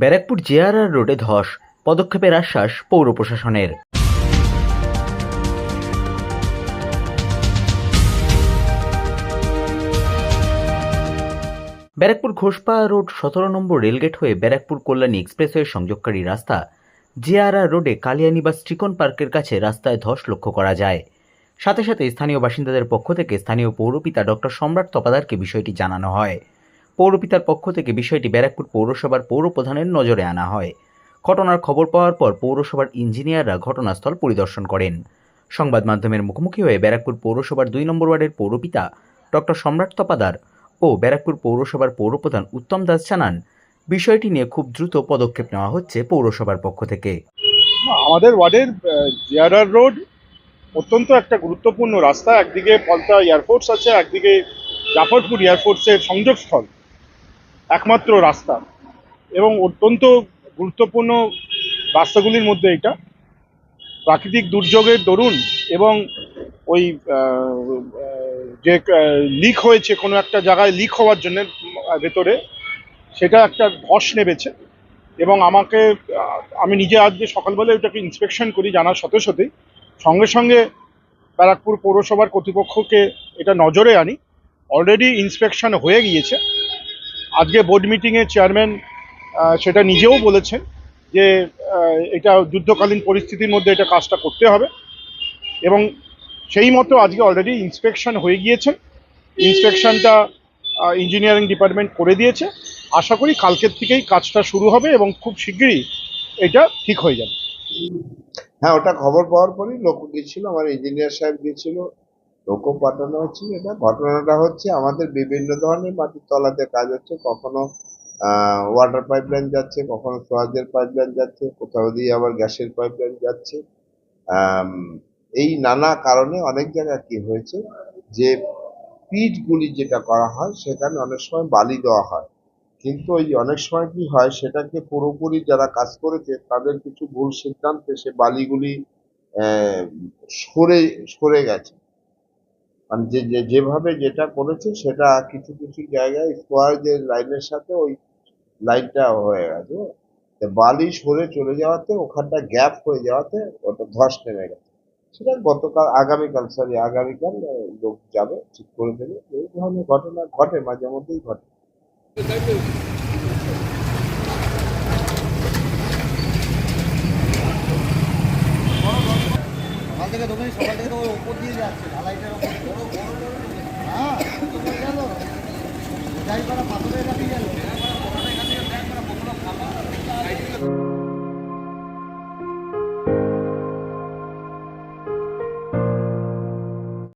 Barrackpore JRR রোডে ধস, পদক্ষেপের আশ্বাস পৌর প্রশাসনের। ব্যারাকপুর ঘোষপা রোড সতেরো নম্বর রেলগেট হয়ে ব্যারাকপুর কল্যাণী এক্সপ্রেসওয়ে সংযোগকারী রাস্তা, জেআরআর রোডে কালিয়ানিবাস ত্রিকোণ পার্কের কাছে রাস্তায় ধস লক্ষ্য করা যায়। সাথে সাথে স্থানীয় বাসিন্দাদের পক্ষ থেকে স্থানীয় পৌরপিতা ডক্টর সম্রাট তপাদারকে বিষয়টি জানানো হয়। পৌরপিতার পক্ষ থেকে বিষয়টি ব্যারাকপুর পৌরসভার পৌর প্রধানের নজরে আনা হয়। ঘটনার খবর পাওয়ার পর পৌরসভার ইঞ্জিনিয়াররা ঘটনাস্থল পরিদর্শন করেন। সংবাদ মাধ্যমের মুখোমুখি হয়ে ব্যারাকপুর পৌরসভার দুই নম্বর ওয়ার্ডের পৌরপিতা ডক্টর সম্রাট তপাদার ও ব্যারাকপুর পৌরসভার পৌরপ্রধান উত্তম দাস জানান, বিষয়টি নিয়ে খুব দ্রুত পদক্ষেপ নেওয়া হচ্ছে পৌরসভার পক্ষ থেকে। আমাদের ওয়ার্ডের জিআরআর রোড অত্যন্ত একটা গুরুত্বপূর্ণ রাস্তা। একদিকে পলতা এয়ারফোর্স আছে, একদিকে জাফরপুর এয়ারফোর্সের সংযোগস্থল। একমাত্র রাস্তা। এবং অত্যন্ত গুরুত্বপূর্ণ রাস্তাগুলির মধ্যে এটা। প্রাকৃতিক দুর্যোগের দরুন এবং ওই যে লিক হয়েছে কোনো একটা জায়গায় লিক হওয়ার জন্য ভেতরে, সেটা একটা ধস নেমেছে। এবং আমাকে আমি নিজে আজকে সকালবেলা ওটাকে ইন্সপেকশন করি জানার সাথে সাথেই, সঙ্গে সঙ্গে ব্যারাকপুর পৌরসভার কর্তৃপক্ষকে এটা নজরে আনি। অলরেডি ইন্সপেকশন হয়ে গিয়েছে। আজকে বোর্ড মিটিংয়ে চেয়ারম্যান সেটা নিজেও বলেছেন যে এটা যুদ্ধকালীন পরিস্থিতির মধ্যে এটা কাজটা করতে হবে। এবং সেই মতো আজকে অলরেডি ইন্সপেকশন হয়ে গিয়েছে। ইন্সপেকশনটা ইঞ্জিনিয়ারিং ডিপার্টমেন্ট করে দিয়েছে। আশা করি কালকের থেকেই কাজটা শুরু হবে এবং খুব শিগগিরই এটা ঠিক হয়ে যাবে। হ্যাঁ ওটা খবর পাওয়ার পরেই লোক গিয়েছিল, আমার ইঞ্জিনিয়ার সাহেব গেছিল লোকও পাঠানো হচ্ছে, এটা ঘটনাটা হচ্ছে আমাদের বিভিন্ন ধরনের মাটির তলাতে কাজ হচ্ছে, কখনো ওয়াটার পাইপলাইন যাচ্ছে, কখনো সোয়াজের পাইপলাইন যাচ্ছে, কোথাও দিয়ে আবার গ্যাসের পাইপলাইন যাচ্ছে। এই নানা কারণে অনেক জায়গায় কি হয়েছে যে পিচগুলি যেটা করা হয়, সেখানে অনেক সময় বালি দেওয়া হয়। কিন্তু ওই অনেক সময় কি হয়, সেটাকে পুরোপুরি যারা কাজ করেছে, তাদের কিছু ভুল সিদ্ধান্তে সে বালিগুলি সরে সরে গেছে। মানে যে যেভাবে যেটা করেছে সেটা কিছু কিছু জায়গায় স্কোয়ার যে লাইনের সাথে ওই লাইনটা হয়ে গেছে। বালি সরে চলে যাওয়াতে, ওখানটা গ্যাপ হয়ে যাওয়াতে ওটা ধস নেমে গেছে। সেটা গতকাল, আগামীকাল সরি আগামীকাল লোক যাবে, ঠিক করে দেবে। এই ধরনের ঘটনা ঘটে, মাঝে মধ্যেই ঘটে। থেকে দোকানে সকাল থেকে তো ওপর দিয়ে যাচ্ছে ঢালাইটার ওপর। বড় বড় হ্যাঁ